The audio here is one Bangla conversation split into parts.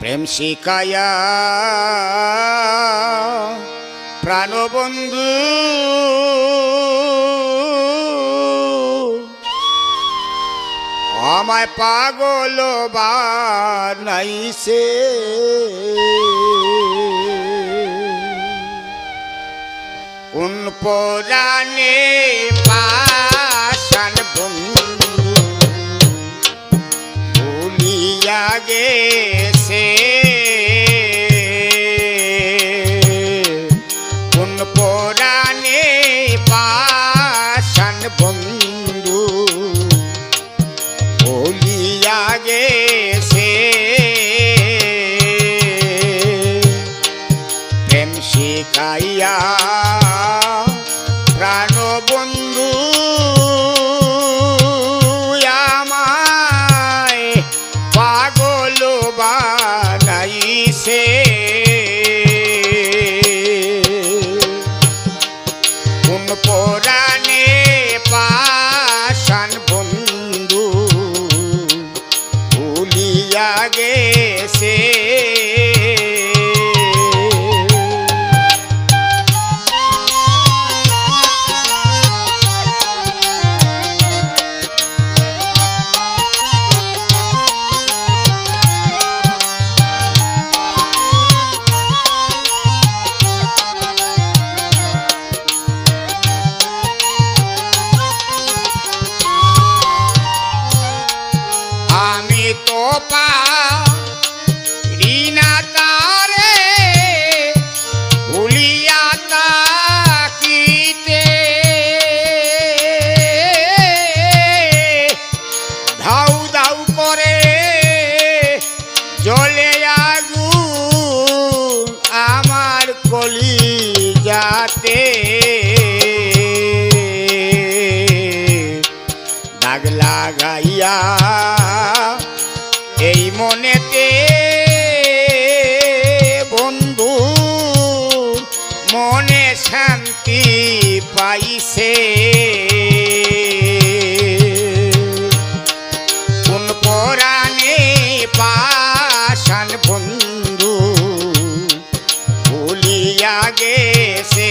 প্রেম শিকায়া প্রাণবন্ধু আমায় পাগল বানাইছে। কোন পরাণে পাশান বন্ধু ভুলিয়া গেছে শিখাইয়া প্রাণবন্ধু আমায় পাগল copa. মনেতে বন্ধু মনে শান্তি পাইছে। কোন পরাণে পাশান বন্ধু ভুলিয়া গেছে।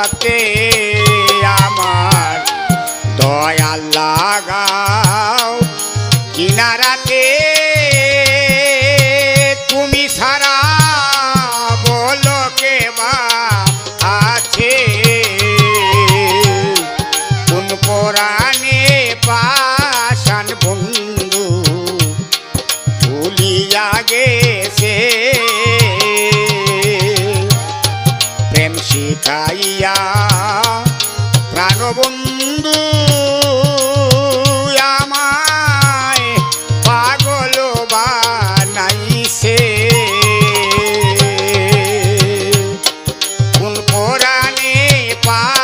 সাথে আমার দয়াল লাগাও। কিনারাতে তুমি সারা বলো কে বা আছে। কোন পরাণে পাশান বন্ধু ভুলিয়া গেছে ઢોરાને પા